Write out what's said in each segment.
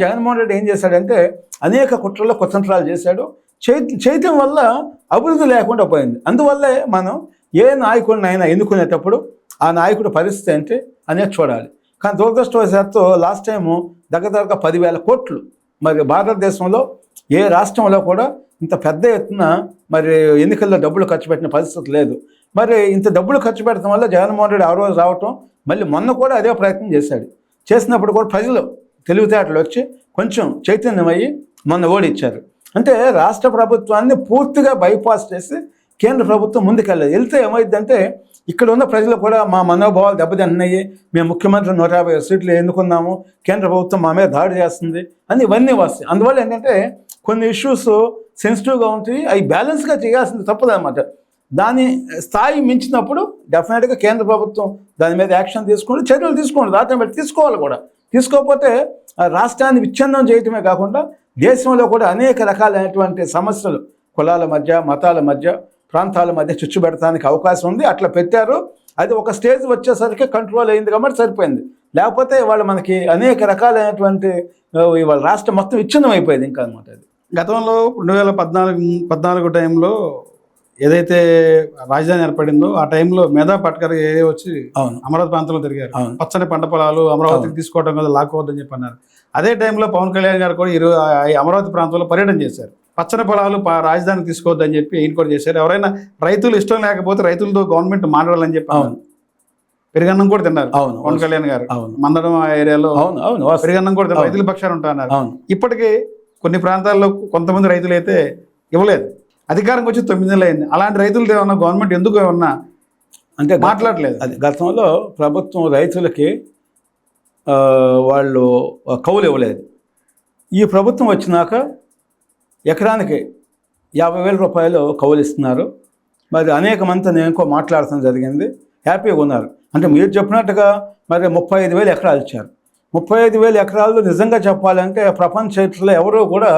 జగన్మోహన్ రెడ్డి ఏం చేశాడంటే అనేక కుట్రల్లో కుతంత్రాలు చేశాడు. చేయటం వల్ల అభివృద్ధి లేకుండా పోయింది. అందువల్లే మనం ఏ నాయకుడినైనా ఎన్నుకునేటప్పుడు ఆ నాయకుడి పరిస్థితి ఏంటి అనేది చూడాలి. కానీ దురదృష్టవశాత్తు లాస్ట్ టైము దగ్గర దగ్గర పదివేల కోట్లు మరి భారతదేశంలో ఏ రాష్ట్రంలో కూడా ఇంత పెద్ద ఎత్తున మరి ఎన్నికల్లో డబ్బులు ఖర్చు పెట్టిన పరిస్థితి లేదు. మరి ఇంత డబ్బులు ఖర్చు పెట్టడం వల్ల జగన్మోహన్ రెడ్డి ఆ రోజు రావటం మళ్ళీ మొన్న కూడా అదే ప్రయత్నం చేశాడు. చేసినప్పుడు కూడా ప్రజలు తెలివితేటలు వచ్చి కొంచెం చైతన్యమయ్యి మొన్న ఓడిచ్చారు. అంటే రాష్ట్ర ప్రభుత్వాన్ని పూర్తిగా బైపాస్ చేసి కేంద్ర ప్రభుత్వం ముందుకెళ్ళదు వెళ్తే ఏమైందంటే ఇక్కడ ఉన్న ప్రజలు కూడా మా మనోభావాలు దెబ్బతింటున్నాయి మేము ముఖ్యమంత్రి నూట యాభై సీట్లు ఎన్నుకున్నాము. కేంద్ర ప్రభుత్వం మా మీద దాడి చేస్తుంది అని ఇవన్నీ వస్తాయి. అందువల్ల ఏంటంటే కొన్ని ఇష్యూస్ సెన్సిటివ్గా ఉంటాయి. అవి బ్యాలెన్స్గా చేయాల్సింది తప్పదన్నమాట. దాని స్థాయి మించినప్పుడు డెఫినెట్గా కేంద్ర ప్రభుత్వం దాని మీద యాక్షన్ తీసుకోండి చర్యలు తీసుకోండి దాని పెట్టి తీసుకోవాలి కూడా. తీసుకోకపోతే ఆ రాష్ట్రాన్ని విచ్ఛిన్నం చేయటమే కాకుండా దేశంలో కూడా అనేక రకాలైనటువంటి సమస్యలు కులాల మధ్య మతాల మధ్య ప్రాంతాల మధ్య చుచ్చు పెడతానికి అవకాశం ఉంది. అట్లా పెట్టారు. అది ఒక స్టేజ్ వచ్చేసరికి కంట్రోల్ అయింది కాబట్టి సరిపోయింది. లేకపోతే వాళ్ళు మనకి అనేక రకాలైనటువంటి ఇవాళ రాష్ట్రం మొత్తం విచ్ఛిన్నం అయిపోయింది ఇంకా అనమాట అది. గతంలో రెండు వేల పద్నాలుగు పద్నాలుగు టైంలో ఏదైతే రాజధాని ఏర్పడిందో ఆ టైంలో మేధా పట్కర్ ఏ వచ్చి అవును. అమరావతి ప్రాంతంలో తిరిగారు. పచ్చని పంట పొలాలు అమరావతికి తీసుకోవడం కదా లాక్కోవద్దని చెప్పి అన్నారు అదే టైంలో పవన్ కళ్యాణ్ గారు కూడా ఇరు అమరావతి ప్రాంతంలో పర్యటన చేశారు. పచ్చని పొలాలు రాజధానికి తీసుకోవద్దని చెప్పి ఈయన కూడా చేశారు. ఎవరైనా రైతులు ఇష్టం లేకపోతే రైతులతో గవర్నమెంట్ మాట్లాడాలని చెప్పి. అవును. పెరుగన్నం కూడా తిన్నారు అవును. పవన్ కళ్యాణ్ గారు. అవును. మందడం ఏరియాలో అవును. అవును. పెరుగన్నం కూడా తిన్నారు. రైతుల పక్షాన ఉంటాన్నారు అవును. ఇప్పటికీ కొన్ని ప్రాంతాల్లో కొంతమంది రైతులు అయితే ఇవ్వలేదు. అధికారంకి వచ్చి తొమ్మిది నెలలు అయింది. అలాంటి రైతులతో ఏమన్నా గవర్నమెంట్ ఎందుకు ఏమన్నా అంటే మాట్లాడలేదు? అది గతంలో ప్రభుత్వం రైతులకి వాళ్ళు కౌలు ఇవ్వలేదు. ఈ ప్రభుత్వం వచ్చినాక ఎకరానికి యాభై వేల రూపాయలు కౌలు ఇస్తున్నారు. మరి అనేక మంది నేను ఇంకో మాట్లాడటం జరిగింది. హ్యాపీగా ఉన్నారు. అంటే మీరు చెప్పినట్టుగా మరి ముప్పై ఐదు వేలు ఎకరాలు ఇచ్చారు. ముప్పై ఐదు వేల ఎకరాలు నిజంగా చెప్పాలంటే ప్రపంచ చరిత్రలో ఎవరూ కూడా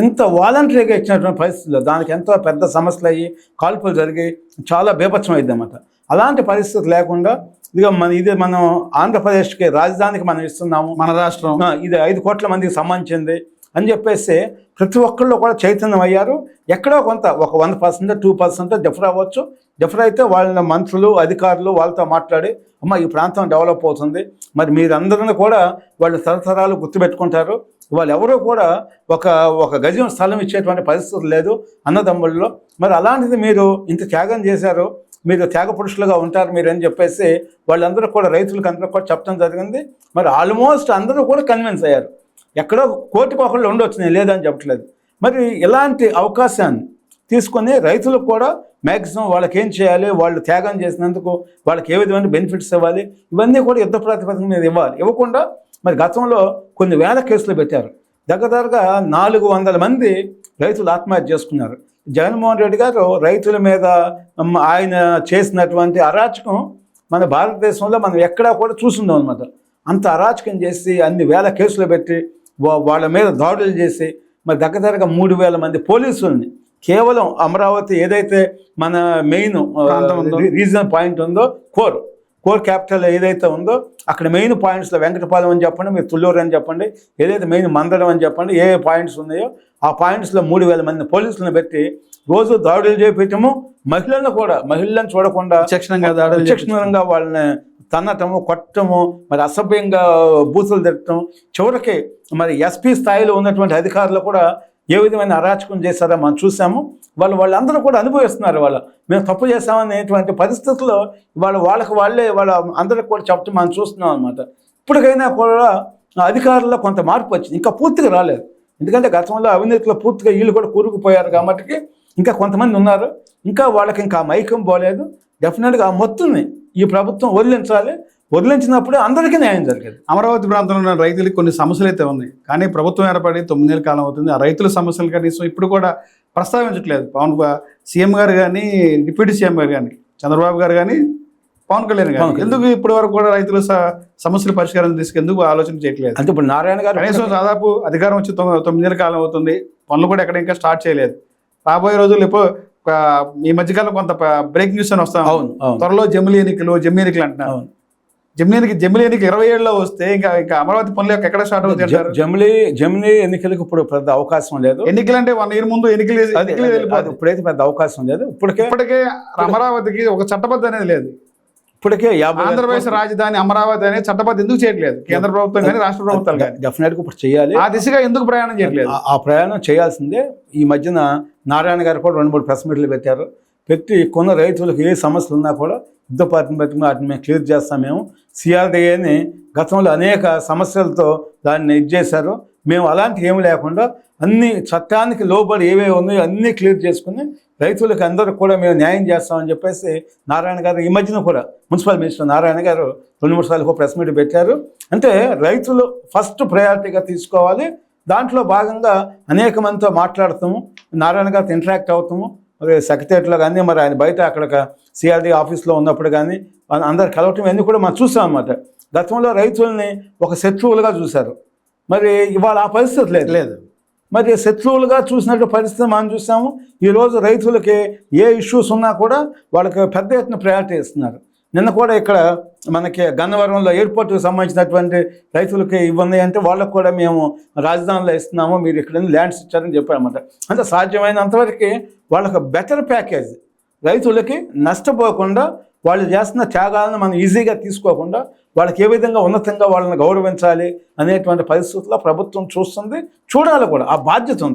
ఇంత వాలంటరీగా ఇచ్చినటువంటి పరిస్థితుల్లో దానికి ఎంతో పెద్ద సమస్యలు అయ్యి కాల్పులు జరిగి చాలా బీభత్సం అయింది అన్నమాట అలాంటి పరిస్థితి లేకుండా ఇదిగో మన ఇది మనం ఆంధ్రప్రదేశ్కి రాజధానికి మనం ఇస్తున్నాము. మన రాష్ట్రం. ఇది ఐదు కోట్ల మందికి సంబంధించింది అని చెప్పేసి ప్రతి ఒక్కళ్ళు కూడా చైతన్యం అయ్యారు. ఎక్కడో కొంత ఒక one percent two percent differ అవ్వచ్చు. డిఫర్ అయితే వాళ్ళ మంత్రులు అధికారులు వాళ్ళతో మాట్లాడి అమ్మ ఈ ప్రాంతం డెవలప్ అవుతుంది. మరి మీరందరిని కూడా వాళ్ళు తరతరాలు గుర్తుపెట్టుకుంటారు. వాళ్ళు ఎవరూ కూడా ఒక ఒక గజం స్థలం ఇచ్చేటువంటి పరిస్థితి లేదు అన్నదమ్ముల్లో. మరి అలాంటిది మీరు ఇంత త్యాగం చేశారు మీరు త్యాగ పురుషులుగా ఉంటారు మీరు అని చెప్పేసి వాళ్ళందరూ కూడా రైతులకు అందరూ కూడా చెప్పడం జరిగింది. మరి ఆల్మోస్ట్ అందరూ కూడా కన్విన్స్ అయ్యారు. ఎక్కడో కోటికి ఒకళ్ళు ఉండొచ్చు నేను లేదని చెప్పట్లేదు. మరి ఇలాంటి అవకాశాన్ని తీసుకొని రైతులకు కూడా మ్యాక్సిమం వాళ్ళకి ఏం చేయాలి వాళ్ళు త్యాగం చేసినందుకు వాళ్ళకి ఏ విధమైన బెనిఫిట్స్ ఇవ్వాలి ఇవన్నీ కూడా యుద్ధ ప్రాతిపదిక మీద ఇవ్వాలి. ఇవ్వకుండా మరి గతంలో కొన్ని వేల కేసులు పెట్టారు. దగ్గర దగ్గరగా నాలుగు వందల మంది రైతులు ఆత్మహత్య చేసుకున్నారు. జగన్మోహన్ రెడ్డి గారు రైతుల మీద ఆయన చేసినటువంటి అరాచకం మన భారతదేశంలో మనం ఎక్కడా కూడా చూసిందాం అనమాట అంత అరాచకం చేసి అన్ని వేల కేసులు పెట్టి వాళ్ళ మీద దాడులు చేసి మరి దగ్గర దగ్గరగా మూడు వేల మంది పోలీసుల్ని కేవలం అమరావతి ఏదైతే మన మెయిన్. రీజనల్ పాయింట్ ఉందో కోర్. కోర్ క్యాపిటల్ ఏదైతే ఉందో అక్కడ మెయిన్ పాయింట్స్లో వెంకటపాలెం అని చెప్పండి మీరు తుళ్ళూరు అని చెప్పండి ఏదైతే మెయిన్ మందడం అని చెప్పండి ఏ పాయింట్స్ ఉన్నాయో ఆ పాయింట్స్లో మూడు వేల మంది పోలీసులను పెట్టి రోజు దాడులు చేపించము మహిళలను కూడా మహిళలను చూడకుండా విచక్షణంగా దాడులు విచక్షణంగా వాళ్ళని తన్నటము కొట్టము మరి అసభ్యంగా బూతులు తిట్టడం చివరికి మరి ఎస్పీ స్థాయిలో ఉన్నటువంటి అధికారులు కూడా ఏ విధమైన అరాచకం చేశారో మనం చూసాము. వాళ్ళు వాళ్ళందరూ కూడా అనుభవిస్తున్నారు వాళ్ళు. మేము తప్పు చేశామనేటువంటి పరిస్థితుల్లో వాళ్ళు వాళ్ళకి వాళ్ళే వాళ్ళ అందరికి కూడా చెప్పడం మనం చూస్తున్నాం అనమాట ఇప్పటికైనా కూడా అధికారుల్లో కొంత మార్పు వచ్చింది. ఇంకా పూర్తిగా రాలేదు. ఎందుకంటే గతంలో అవినీతిలో పూర్తిగా వీళ్ళు కూడా కూరుకుపోయారు కాబట్టి ఇంకా కొంతమంది ఉన్నారు. ఇంకా వాళ్ళకి ఇంకా మైకం పోలేదు. డెఫినెట్గా ఆ మొత్తుని ఈ ప్రభుత్వం వదిలించాలి. వదిలించినప్పుడే అందరికీ న్యాయం జరిగేది. అమరావతి ప్రాంతంలో ఉన్న రైతులకు కొన్ని సమస్యలు అయితే ఉన్నాయి. కానీ ప్రభుత్వం ఏర్పడి తొమ్మిది నెలల కాలం అవుతుంది. ఆ రైతుల సమస్యలు కనీసం ఇప్పుడు కూడా ప్రస్తావించట్లేదు. పవన్ సీఎం గారు కానీ డిప్యూటీ సీఎం గారు కానీ చంద్రబాబు గారు కానీ పవన్ కళ్యాణ్ గారు. ఎందుకు ఇప్పటి వరకు కూడా రైతుల సమస్యల పరిష్కారం తీసుకెందుకు ఆలోచన చేయట్లేదు? అంటే ఇప్పుడు నారాయణ గారు కనీసం దాదాపు అధికారం వచ్చి తొమ్మిది నెలల కాలం అవుతుంది. పనులు కూడా ఎక్కడ ఇంకా స్టార్ట్ చేయలేదు. రాబోయే రోజుల్లో ఇప్పుడు ఈ మధ్యకాలం కొంత బ్రేక్ న్యూస్ అని వస్తాం త్వరలో జమిలీ ఎన్నికలు జమ్మి ఎన్నికలు అంటున్నారు. జమిలీనికి జమిలీ ఎన్నిక ఇరవై ఏడులో వస్తే ఇంకా ఇంకా అమరావతి పనులు ఎక్కడ స్టార్ట్ అవుతాయి జమిలీ జమిలీ ఎన్నికలకు ఇప్పుడు పెద్ద అవకాశం లేదు. ఎన్నికలు అంటే వన్ ఇయర్ ముందు ఎన్నికలు ఇప్పుడైతే పెద్ద అవకాశం లేదు. ఇప్పటికే ఇప్పటికే అమరావతికి ఒక చట్టబద్ధ అనేది లేదు. ఇప్పటికే యాభై ఆంధ్రప్రదేశ్ రాజధాని అమరావతి అనేది చట్టబద్ధ ఎందుకు చేయట్లేదు? కేంద్ర ప్రభుత్వం కానీ రాష్ట్ర ప్రభుత్వాలు కానీ. డెఫినెట్గా ఇప్పుడు చేయాలి. ఆ దిశగా ఎందుకు ప్రయాణం చేయట్లేదు? ఆ- ఆ ప్రయాణం చేయాల్సిందే. ఈ మధ్యన నారాయణ గారు కూడా రెండు మూడు ప్రెస్ మీట్లు పెట్టారు. పెట్టి కొన్న రైతులకు ఏ సమస్యలు ఉన్నా కూడా యుద్ధ పార్టీని బట్టి వాటిని మేము క్లియర్ చేస్తాం మేము. సిఆర్డీఏని గతంలో అనేక సమస్యలతో దాన్ని ఇది చేశారు. మేము అలాంటి ఏమి లేకుండా అన్ని చట్టానికి లోబడి ఏవేవి ఉన్నాయో అన్నీ క్లియర్ చేసుకుని రైతులకు అందరూ కూడా మేము న్యాయం చేస్తామని చెప్పేసి నారాయణ గారు ఈ మధ్యన కూడా మున్సిపల్ మినిస్టర్ నారాయణ గారు రెండు మూడు సార్లు ప్రెస్ మీట్ పెట్టారు. అంటే రైతులు ఫస్ట్ ప్రయారిటీగా తీసుకోవాలి. దాంట్లో భాగంగా అనేక మందితో మాట్లాడతాము. నారాయణ గారితో ఇంటరాక్ట్ అవుతాము. మరి సెక్రటరియట్లో కానీ మరి ఆయన బయట అక్కడ సిఆర్డీ ఆఫీస్లో ఉన్నప్పుడు కానీ అందరు కలవటం ఇవన్నీ కూడా మనం చూసాం అన్నమాట. గతంలో రైతుల్ని ఒక శత్రువులుగా చూశారు. మరి ఇవాళ ఆ పరిస్థితి లేదు. లేదు. మరి శత్రువులుగా చూసినట్టు పరిస్థితి మనం చూసాము. ఈరోజు రైతులకి ఏ ఇష్యూస్ ఉన్నా కూడా వాళ్ళకి పెద్ద ఎత్తున ప్రయారిటీ ఇస్తున్నారు. నిన్న కూడా ఇక్కడ మనకి గన్నవరంలో ఎయిర్పోర్ట్కి సంబంధించినటువంటి రైతులకి ఇవ్వండి అంటే వాళ్ళకు కూడా మేము రాజధానిలో ఇస్తున్నాము మీరు ఇక్కడ ల్యాండ్స్ ఇచ్చారని చెప్పారన్నమాట. అంటే సాధ్యమైనంతవరకు వాళ్ళకి బెటర్ ప్యాకేజ్ రైతులకి నష్టపోకుండా వాళ్ళు చేస్తున్న త్యాగాలను మనం ఈజీగా తీసుకోకుండా వాళ్ళకి ఏ విధంగా ఉన్నతంగా వాళ్ళని గౌరవించాలి అనేటువంటి పరిస్థితుల్లో ప్రభుత్వం చూస్తుంది చూడాలి కూడా. ఆ బాధ్యత ఉంది.